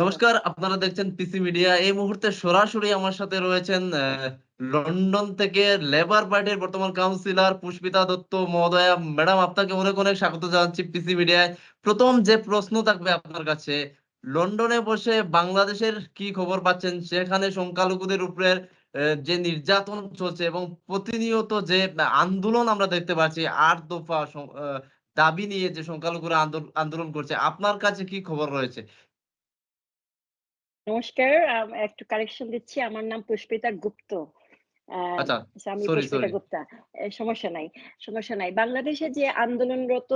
নমস্কার, আপনারা দেখছেন পিসি মিডিয়া এই মুহূর্তে সরাসরি আমার সাথে রয়েছেন লন্ডন থেকে লেবার পার্টির বর্তমান কাউন্সিলর পুষ্পিতা দত্ত মহোদয়া। ম্যাডাম, আপনাকে অনেক অনেক স্বাগত জানাচ্ছি পিসি মিডিয়ায় প্রথম যে প্রশ্ন থাকবে আপনার কাছে, লন্ডনে বসে বাংলাদেশের কি খবর পাচ্ছেন? সেখানে সংখ্যালঘুদের উপরে যে নির্যাতন চলছে এবং প্রতিনিয়ত যে আন্দোলন আমরা দেখতে পাচ্ছি, আট দফা দাবি নিয়ে যে সংখ্যালঘুরা আন্দোলন করছে, আপনার কাছে কি খবর রয়েছে? নমস্কার একটু কারেকশন দিচ্ছি। আমার নাম পুষ্পিতা গুপ্ত। আহ, আচ্ছা আমি পুষ্পিতা গুপ্তা। সমস্যা নাই সমস্যা নাই। বাংলাদেশে যে আন্দোলনরত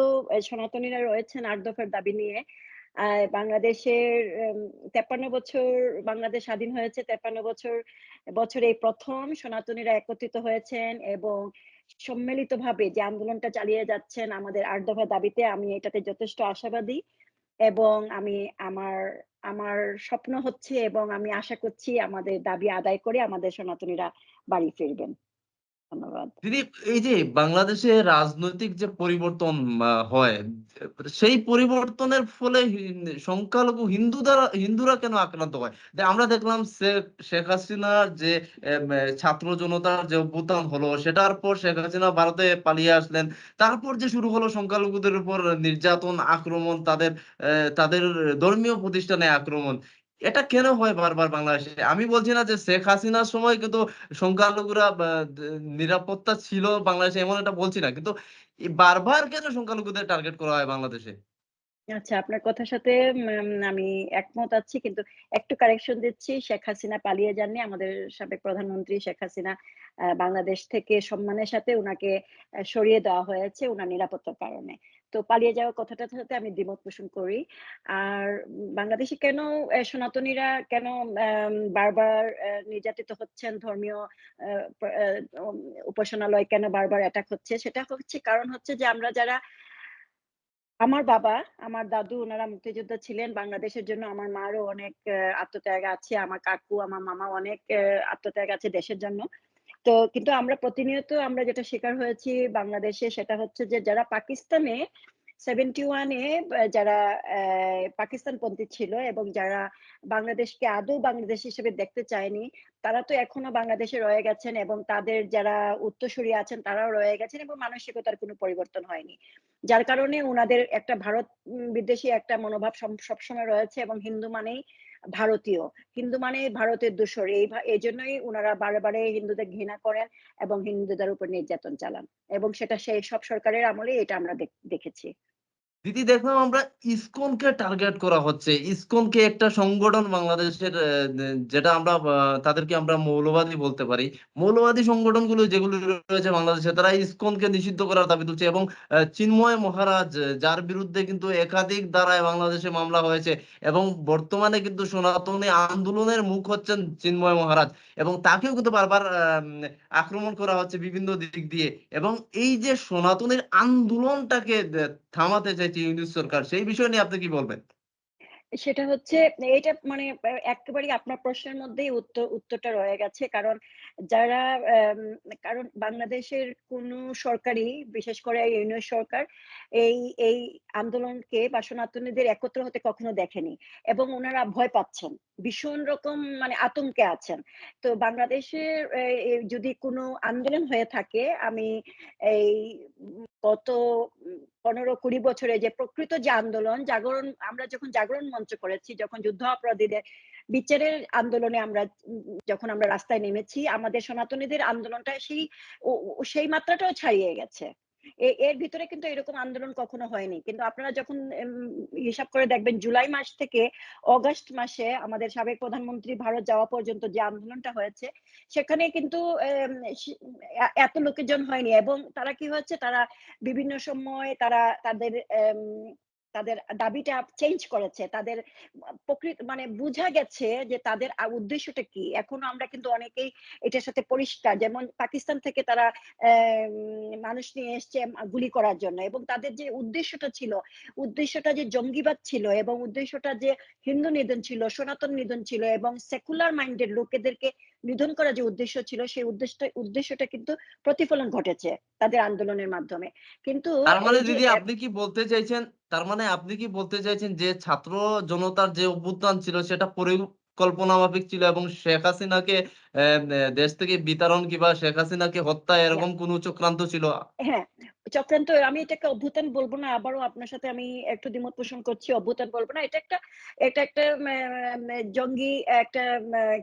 সনাতনীরা রয়েছেন আট দফার দাবি নিয়ে বাংলাদেশের তেপান্ন বছর বাংলাদেশ স্বাধীন হয়েছে তেপান্ন বছর বছর এই প্রথম সনাতনীরা একত্রিত হয়েছেন এবং সম্মিলিতভাবে যে আন্দোলনটা চালিয়ে যাচ্ছেন আমাদের আট দফা দাবিতে আমি এটাতে যথেষ্ট আশাবাদী এবং আমি আমার আমার স্বপ্ন হচ্ছে এবং আমি আশা করছি আমাদের দাবি আদায় করে আমাদের সনাতনীরা বাড়ি ফিরবেন। দিদি এই যে বাংলাদেশে রাজনৈতিক যে পরিবর্তন হয়, সেই পরিবর্তনের ফলে সংখ্যালঘু হিন্দু দ্বারা হিন্দুরা কেন আক্রান্ত হয়? আমরা দেখলাম শেখ হাসিনার যে ছাত্র জনতার যে অভ্যুত্থান হলো, সেটার পর শেখ হাসিনা ভারতে পালিয়ে আসলেন। তারপর যে শুরু হলো সংখ্যালঘুদের উপর নির্যাতন, আক্রমণ, তাদের তাদের ধর্মীয় প্রতিষ্ঠানে আক্রমণ। এটা কেন হয় বারবার বাংলাদেশে? আমি বলছি না যে শেখ হাসিনার সময় কিন্তু সংখ্যালঘুরা নিরাপত্তা ছিল বাংলাদেশে, এমন একটা বলছি না। কিন্তু বারবার কেন সংখ্যালঘুদের টার্গেট করা হয় বাংলাদেশে? আচ্ছা আপনার কথার সাথে আমি একমত আছি। কিন্তু একটু কারেকশন দিচ্ছি। শেখ হাসিনা পালিয়ে যাননি। আমাদের সাবেক প্রধানমন্ত্রী শেখ হাসিনা বাংলাদেশ থেকে সম্মানের সাথে ওনাকে সরিয়ে দেওয়া হয়েছে ওনার নিরাপত্তার কারণে। তো পালিয়ে যাওয়ার কথাটার সাথে আমি দ্বিমত পোষণ করি। আর বাংলাদেশে কেন সনাতনীরা কেন বারবার নির্যাতিত হচ্ছেন? ধর্মীয় উপাসনালয় কেন বারবার অ্যাটাক হচ্ছে? সেটা হচ্ছে কারণ হচ্ছে যে আমরা যারা, আমার বাবা, আমার দাদু ওনারা মুক্তিযোদ্ধা ছিলেন। বাংলাদেশের জন্য আমার মারও অনেক আত্মত্যাগ আছে। আমার কাকু, আমার মামা অনেক আত্মত্যাগ আছে দেশের জন্য। তো কিন্তু আমরা প্রতিনিয়ত আমরা যেটা শিকার হয়েছি বাংলাদেশে সেটা হচ্ছে যে যারা পাকিস্তানে সেভেন্টি ওয়ানে যারা পাকিস্তানপন্থী ছিল এবং যারা বাংলাদেশকে আদৌ বাংলাদেশ হিসেবে দেখতে চায়নি, তারা তো এখনও বাংলাদেশে রয়ে গেছেন এবং তাদের যারা উত্তরসূরি আছেন তারাও রয়ে গেছেন এবং মানসিকতার কোনো পরিবর্তন হয়নি। যার কারণে ওনাদের একটা ভারত বিদ্বেষী একটা মনোভাব সবসময় রয়েছে এবং হিন্দু মানেই ভারতীয়। হিন্দু মানে ভারতের দূষর। এই এই জন্যই ওনারা বারে বারে হিন্দুদের ঘৃণা করেন এবং হিন্দুদের উপর নির্যাতন চালান। এবং সেটা সেই সব সরকারের আমলে এটা আমরা দেখ- দেখেছি। দিদি, দেখলাম আমরা ইসকনকে টার্গেট করা হচ্ছে। ইসকনকে একটা সংগঠন বাংলাদেশের যেটা আমরা তাদেরকে আমরা মৌলবাদী বলতে পারি। মৌলবাদী সংগঠনগুলো যেগুলো রয়েছে বাংলাদেশে, তারা ইসকনকে নিষিদ্ধ করার দাবি তুলছে এবং চিন্ময় মহারাজ যার বিরুদ্ধে কিন্তু একাধিক ধারায় বাংলাদেশে মামলা হয়েছে এবং বর্তমানে কিন্তু সনাতনী আন্দোলনের মুখ হচ্ছেন চিন্ময় মহারাজ এবং তাকেও কিন্তু বারবার আক্রমণ করা হচ্ছে বিভিন্ন দিক দিয়ে এবং এই যে সনাতনের আন্দোলনটাকে থামাতে চাইছে ইউনিট সরকার, সেই বিষয় নিয়ে আপনি কি বলবেন? সেটা হচ্ছে এটা মানে একেবারে আপনার প্রশ্নের মধ্যেই উত্তর, উত্তরটা রয়ে গেছে। কারণ যারা কারণ বাংলাদেশের কোন সরকারই, বিশেষ করে ইউনিয়ন সরকার, এই এই আন্দোলনকে বা সনাতনীদের একত্র হতে কখনো দেখেনি এবং ওনারা ভয় পাচ্ছেন, ভীষণ রকম মানে আতঙ্কে আছেন। তো বাংলাদেশের যদি কোনো আন্দোলন হয়ে থাকে, আমি এই গত পনেরো কুড়ি বছরে যে প্রকৃত যে আন্দোলন, জাগরণ, আমরা যখন জাগরণ মঞ্চ করেছি, যখন যুদ্ধ অপরাধীদের বিচারের আন্দোলনে আমরা, যখন আমরা রাস্তায় নেমেছি, আমাদের সনাতনীদের আন্দোলনটা সেই সেই মাত্রাটাও ছাড়িয়ে গেছে। এর ভিতরে কিন্তু এরকম আন্দোলন কখনো হয়নি। কিন্তু আপনারা যখন হিসাব করে দেখবেন জুলাই মাস থেকে অগাস্ট মাসে আমাদের সাবেক প্রধানমন্ত্রী ভারত যাওয়া পর্যন্ত যে আন্দোলনটা হয়েছে, সেখানে কিন্তু এত লোকজন হয়নি। এবং তারা কি হয়েছে? তারা বিভিন্ন সময় তারা, তাদের তাদের দাবিটা চেঞ্জ করেছে। তাদের প্রকৃত মানে বোঝা গেছে যে তাদের উদ্দেশ্যটা কি। এখনও আমরা কিন্তু অনেকেই এটার সাথে পরিষ্কার। যেমন পাকিস্তান থেকে তারা মানুষ নিয়ে এসছে গুলি করার জন্য এবং তাদের যে উদ্দেশ্যটা ছিল উদ্দেশ্যটা যে জঙ্গিবাদ ছিল এবং উদ্দেশ্যটা যে হিন্দু নিধন ছিল সনাতন নিধন ছিল এবং সেকুলার মাইন্ডের লোকেদেরকে নিধন করার যে উদ্দেশ্য ছিল সেই উদ্দেশ্যটা উদ্দেশ্যটা কিন্তু প্রতিফলন ঘটেছে তাদের আন্দোলনের মাধ্যমে। কিন্তু তার মানে দিদি আপনি কি বলতে চাইছেন তার মানে আপনি কি বলতে চাইছেন যে ছাত্র জনতার যে অভ্যুত্থান ছিল সেটা পরিকল্পনা মাফিক ছিল এবং শেখ হাসিনাকে দেশ থেকে বিতাড়ন কিংবা শেখ হাসিনাকে হত্যা এরকম কোনো চক্রান্ত ছিল? হ্যাঁ চক্রান্ত আমি এটাকে অভ্যুত্থান বলব না, আবারও আপনার সাথে আমি একটু দ্বিমত পোষণ করছি অভ্যুত্থান বলব না। এটা একটা এটা একটা জঙ্গি একটা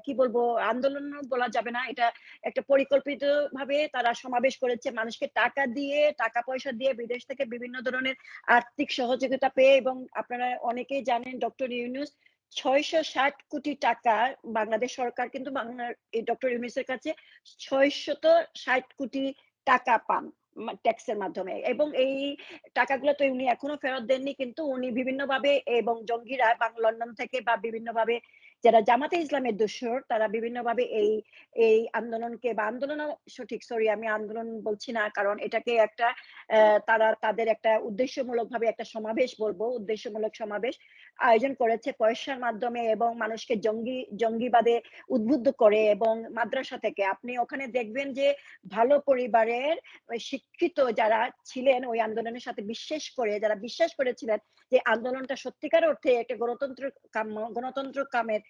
কি বলব, আন্দোলন বলা যাবে না। এটা একটা পরিকল্পিত ভাবে তারা সমাবেশ করেছে। মানুষকে টাকা দিয়ে, টাকা পয়সা দিয়ে বিদেশ থেকে বিভিন্ন ধরনের আর্থিক সহযোগিতা পেয়ে এবং আপনারা অনেকেই জানেন ডক্টর ইউনুস ছয়শো ষাট কোটি টাকা বাংলাদেশ সরকার কিন্তু বাংলার এই ডক্টর ইউনিসের কাছে ছয়শত ষাট কোটি টাকা পান ট্যাক্সের মাধ্যমে। এবং এই টাকাগুলো তো উনি এখনও ফেরত দেননি, কিন্তু উনি বিভিন্নভাবে এবং জঙ্গিরা লন্ডন থেকে বা বিভিন্নভাবে যারা জামাতে ইসলামের দোসর তারা বিভিন্নভাবে এই এই আন্দোলনকে, বা আন্দোলন সঠিক সরি আমি আন্দোলন বলছি না, কারণ এটাকে একটা তারা তাদের একটা উদ্দেশ্যমূলক ভাবে একটা সমাবেশ বলব, উদ্দেশ্যমূলক সমাবেশ আয়োজন করেছে পয়সার মাধ্যমে এবং মানুষকে জঙ্গি, জঙ্গিবাদে উদ্বুদ্ধ করে এবং মাদ্রাসা থেকে। আপনি ওখানে দেখবেন যে ভালো পরিবারের শিক্ষিত যারা ছিলেন ওই আন্দোলনের সাথে বিশ্বাস করে, যারা বিশ্বাস করেছিলেন যে আন্দোলনটা সত্যিকার অর্থে একটা গণতন্ত্র গণতন্ত্র কামের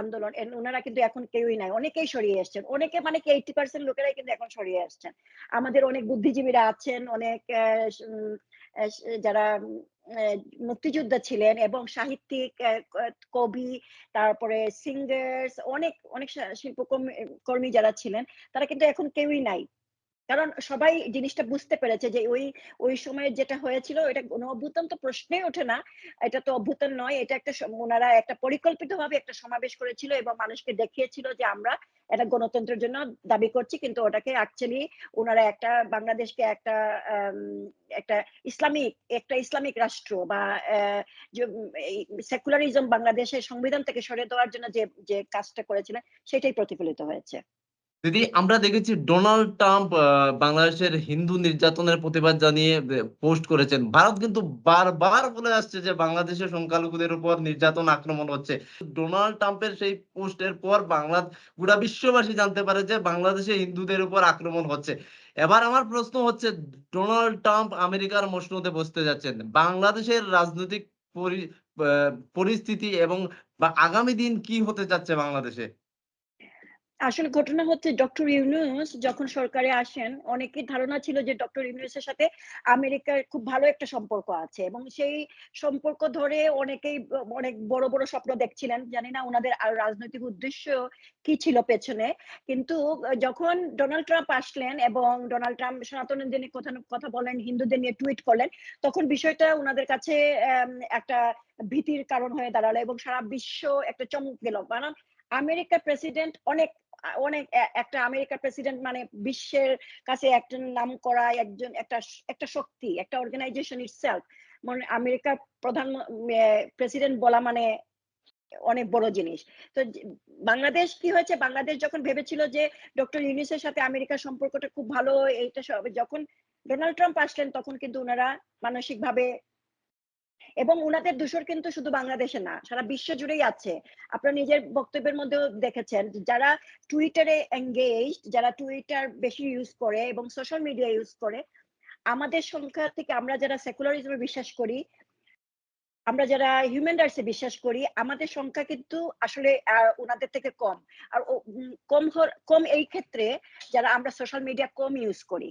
আন্দোলন। ওনারা কিন্তু এখন কেউই নাই। অনেকেই সরিয়ে এসছেন। অনেকে মানে কি এইটি পার্সেন্ট লোকেরাই কিন্তু এখন সরিয়ে আসছেন আমাদের অনেক বুদ্ধিজীবীরা আছেন, অনেক যারা মুক্তিযোদ্ধা ছিলেন এবং সাহিত্যিক কবি, তারপরে সিঙ্গার্স অনেক অনেক শিল্পকর্মী, কর্মী যারা ছিলেন, তারা কিন্তু এখন কেউই নাই। কারণ সবাই জিনিসটা বুঝতে পেরেছে যে ওই ওই সময়ে যেটা হয়েছিল, এটা কোনো অভ্যুত্থান তো প্রশ্নই ওঠে না। এটা তো অভ্যুত্থান নয়, এটা একটা ওনারা একটা পরিকল্পিতভাবে একটা সমাবেশ করেছিল এবং মানুষকে দেখিয়েছিল যে আমরা এটা গণতন্ত্রের জন্য দাবি করছি, কিন্তু ওটাকে অ্যাকচুয়ালি ওনারা একটা বাংলাদেশকে একটা একটা ইসলামিক একটা ইসলামিক রাষ্ট্র বা সেকুলারিজম বাংলাদেশের সংবিধান থেকে সরে দেওয়ার জন্য যে যে কাজটা করেছিলেন, সেটাই প্রতিফলিত হয়েছে। দিদি আমরা দেখেছি ডোনাল্ড ট্রাম্প বাংলাদেশের হিন্দু নির্যাতনের প্রতিবাদ জানিয়ে পোস্ট করেছেন, ভারত কিন্তু বারবার বলে আসছে যে বাংলাদেশের সংখ্যালঘুদের উপর নির্যাতন আক্রমণ হচ্ছে। ডোনাল্ড ট্রাম্পের সেই পোস্টের পর বাংলা, গোটা বিশ্ববাসী জানতে পারে যে বাংলাদেশে হিন্দুদের উপর আক্রমণ হচ্ছে। এবার আমার প্রশ্ন হচ্ছে ডোনাল্ড ট্রাম্প আমেরিকার মসনদে বসতে যাচ্ছেন, বাংলাদেশের রাজনৈতিক পরিস্থিতি এবং আগামী দিন কি হতে যাচ্ছে বাংলাদেশে? আসলে ঘটনা হচ্ছে ডক্টর ইউনুস যখন সরকারে আসেন, অনেকের ধারণা ছিল যে ডক্টর ইউনুসের সাথে আমেরিকার খুব ভালো একটা সম্পর্ক আছে এবং সেই সম্পর্ক ধরে অনেকেই অনেক বড় বড় স্বপ্ন দেখছিলেন। জানি না ওনাদের আর রাজনৈতিক উদ্দেশ্য কি ছিল পেছনে। কিন্তু যখন ডোনাল্ড ট্রাম্প আসলেন এবং ডোনাল্ড ট্রাম্প সনাতনীদের নিয়ে কথা কথা বলেন, হিন্দুদের নিয়ে টুইট করলেন, তখন বিষয়টা ওনাদের কাছে একটা ভীতির কারণ হয়ে দাঁড়াল এবং সারা বিশ্ব একটা চমক গেল কারণ আমেরিকার প্রেসিডেন্ট অনেক অনেক একটা আমেরিকার প্রেসিডেন্ট মানে বিশ্বের কাছে একজন নাম করা একজন, একটা একটা শক্তি, একটা অর্গানাইজেশন ইটসেলফ মানে আমেরিকার প্রধান প্রেসিডেন্ট বলা মানে অনেক বড় জিনিস। তো বাংলাদেশ কি হয়েছে? বাংলাদেশ যখন ভেবেছিল যে ডক্টর ইউনিসের সাথে আমেরিকার সম্পর্কটা খুব ভালো, এইটা যখন ডোনাল্ড ট্রাম্প আসলেন, তখন কিন্তু ওনারা মানসিকভাবে এবং উনাদের দূষর কিন্তু শুধু বাংলাদেশে না, সারা বিশ্ব জুড়েই আছে। আপনার নিজের বক্তব্যের মধ্যেও দেখেছেন যারা টুইটারে এঙ্গেজ যারা টুইটার বেশি ইউজ করে এবং সোশ্যাল মিডিয়া ইউজ করে, আমাদের সংখ্যা থেকে আমরা যারা সেকুলারিজমে বিশ্বাস করি, আমরা যারা হিউম্যান রাইটসে বিশ্বাস করি, আমাদের সংখ্যা কিন্তু আসলে ওনাদের থেকে কম। আর কম কম এই ক্ষেত্রে যারা আমরা সোশ্যাল মিডিয়া কম ইউজ করি।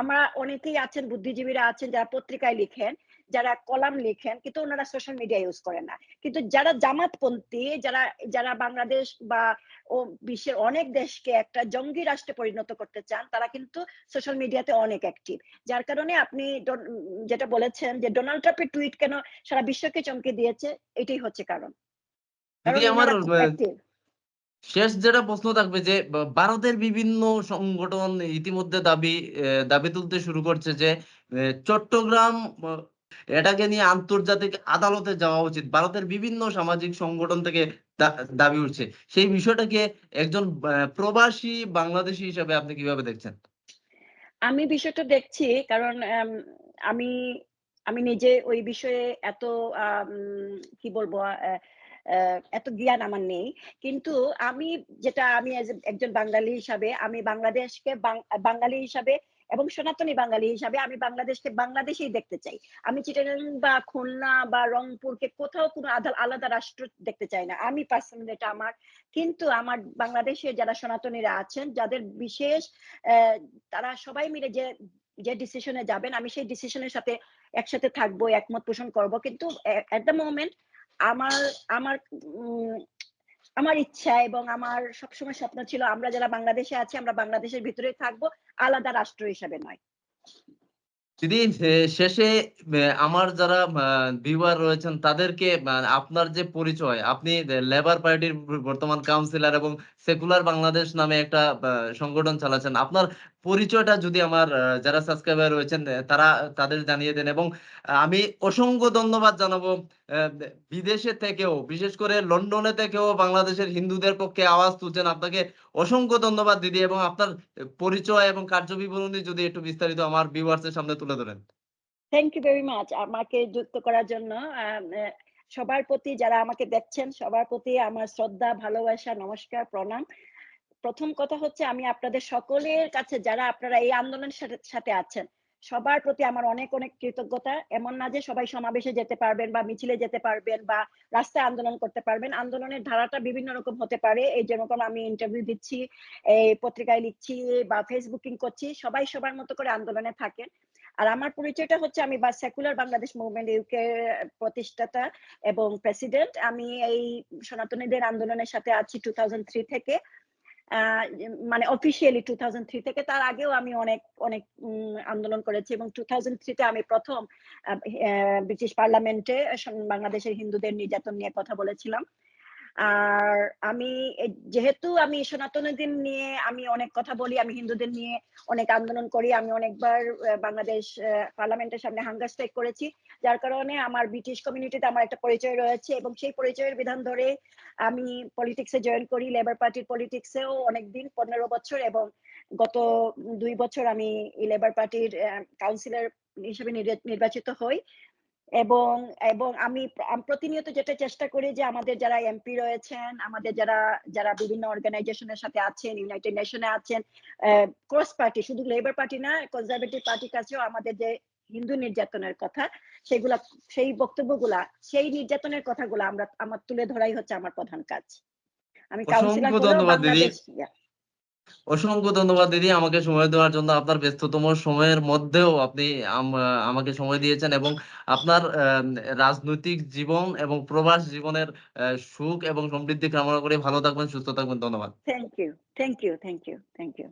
আমরা অনেকেই আছেন, বুদ্ধিজীবীরা আছেন, যারা পত্রিকায় লিখেন যারা কলাম লিখেন কিন্তু ওনারা সোশ্যাল মিডিয়া ইউজ করেন না। কিন্তু যারা জামাতপন্থী যারা যারা বাংলাদেশ বা ও বিশ্বের অনেক দেশকে একটা জঙ্গি রাষ্ট্রে পরিণত করতে চান তারা কিন্তু সোশ্যাল মিডিয়াতে অনেক অ্যাক্টিভ যার কারণে আপনি যেটা বলেছেন যে ডোনাল্ড ট্রাম্পের টুইট কেন সারা বিশ্বকে চমকে দিয়েছে এটাই হচ্ছে কারণ। আমার। শেষ যেটা প্রশ্ন থাকবে যে ভারতের বিভিন্ন সংগঠন ইতিমধ্যে দাবি দাবি তুলতে শুরু করছে যে চট্টগ্রাম এটাকে নিয়ে আন্তর্জাতিক আদালতে যাওয়া উচিত। ভারতের বিভিন্ন সামাজিক সংগঠন থেকে দাবি উঠছে। সেই বিষয়টাকে একজন প্রবাসী বাংলাদেশী হিসাবে আপনি কীভাবে দেখছেন? আমি বিষয়টা দেখছি কারণ আম, আমি নিজে ওই বিষয়ে এত কি বলব এত জ্ঞান আমার নেই। কিন্তু আমি যেটা আমি একজন বাঙালি হিসাবে আমি বাংলাদেশকে বাঙালি হিসাবে এবং সনাতনী বাঙালি হিসাবে আমি বাংলাদেশকে বাংলাদেশেই দেখতে চাই। আমি চিটাগাং বা খুলনা বা রংপুরকে কোথাও কোনো আলাদা রাষ্ট্র দেখতে চাই না। আমি পার্সোনালি এটা আমার, কিন্তু আমার বাংলাদেশে যারা সনাতনীরা আছেন, যাদের বিশেষ তারা সবাই মিলে যে যে ডিসিশনে যাবেন, আমি সেই ডিসিশনের সাথে একসাথে থাকব, একমত পোষণ করব। কিন্তু এট দ্য মোমেন্ট আমার আমার আমার ইচ্ছা এবং আমার সবসময় স্বপ্ন ছিল আমরা যারা বাংলাদেশে আছি, আমরা বাংলাদেশের ভিতরে থাকব, আলাদা রাষ্ট্র হিসাবে নয়। দিদি শেষে আমার যারা ভিউয়ার রয়েছেন, তাদেরকে আপনার যে পরিচয়, আপনি লেবার পার্টির বর্তমান কাউন্সিলর এবং সেকুলার বাংলাদেশ নামে একটা সংগঠন চালাচ্ছেন। আপনার পরিচয়টা যদি আমার যারা সাবস্ক্রাইবার রয়েছেন তারা, তাদের জানিয়ে দেন এবং আমি অসংখ্য ধন্যবাদ জানাব। বিদেশে থেকেও, বিশেষ করে লন্ডনে থেকেও বাংলাদেশের হিন্দুদের পক্ষে আওয়াজ তুলছেন। আপনাকে অসংখ্য ধন্যবাদ দিদি এবং আপনার পরিচয় এবং কার্যবিবরণী যদি একটু বিস্তারিত আমার ভিউয়ার্সের সামনে তুলে ধরেন। থ্যাংক ইউ ভেরি মাচ আমাকে যুক্ত করার জন্য সবার প্রতি যারা আমাকে দেখছেন, সবার প্রতি আমার শ্রদ্ধা, ভালোবাসা, নমস্কার, প্রণাম। প্রথম কথা হচ্ছে আমি আপনাদের সকলের কাছে, যারা আপনারা এই আন্দোলনের সাথে আছেন, সবার প্রতি আমার অনেক অনেক কৃতজ্ঞতা। এমন না যে সবাই সমাবেশে যেতে পারবেন বা মিছিলে যেতে পারবেন বা রাস্তায় আন্দোলন করতে পারবেন। আন্দোলনের ধারাটা বিভিন্ন রকম হতে পারে। এই যেরকম আমি ইন্টারভিউ দিচ্ছি, এই পত্রিকায় লিখছি বা ফেসবুকিং করছি, সবাই সবার মতো করে আন্দোলনে থাকেন। আর আমার পরিচয়টা হচ্ছে আমি বা সেকুলার বাংলাদেশ মুভমেন্ট ইউকে প্রতিষ্ঠাতা এবং প্রেসিডেন্ট আমি এই সনাতনীদের আন্দোলনের সাথে আছি টু থেকে। মানে অফিসিয়ালি টু থেকে। তার আগেও আমি অনেক অনেক আন্দোলন করেছি এবং টু তে আমি প্রথম ব্রিটিশ পার্লামেন্টে বাংলাদেশের হিন্দুদের নির্যাতন নিয়ে কথা বলেছিলাম। আর আমি যেহেতু আমি সনাতনীদের নিয়ে আমি অনেক কথা বলি, আমি হিন্দুদের নিয়ে অনেক আন্দোলন করি, আমি অনেকবার বাংলাদেশ পার্লামেন্টের সামনে হাঙ্গার স্ট্রাইক করেছি, যার কারণে আমার ব্রিটিশ কমিউনিটিতে আমার একটা পরিচয় রয়েছে এবং সেই পরিচয়ের বিধান ধরে আমি পলিটিক্সে জয়েন করি, লেবার পার্টির পলিটিক্সেও অনেকদিন, পনেরো বছর এবং গত দুই বছর আমি লেবার পার্টির কাউন্সিলর হিসেবে নির্বা- নির্বাচিত হই। এবং এবং আমি প্রতিনিয়ত যেটা চেষ্টা করি যে আমাদের যারা এমপি রয়েছেন আমাদের যারা যারা বিভিন্ন অর্গানাইজেশনের সাথে আছেন ইউনাইটেড নেশনে আছেন ক্রস পার্টি শুধু লেবার পার্টি না কনজারভেটিভ পার্টির কাছেও আমাদের যে হিন্দু নির্যাতনের কথা সেগুলা সেই বক্তব্যগুলা সেই নির্যাতনের কথাগুলো আমরা আমার তুলে ধরাই হচ্ছে আমার প্রধান কাজ আমি কাউন্সিলর ধন্যবাদ দিদি। অসংখ্য ধন্যবাদ দিদি আমাকে সময় দেওয়ার জন্য। আপনার ব্যস্ততম সময়ের মধ্যেও আপনি আম- আমাকে সময় দিয়েছেন এবং আপনার রাজনৈতিক জীবন এবং প্রবাস জীবনের সুখ এবং সমৃদ্ধি কামনা করে ভালো থাকবেন, সুস্থ থাকবেন। ধন্যবাদ। Thank you thank you thank you thank you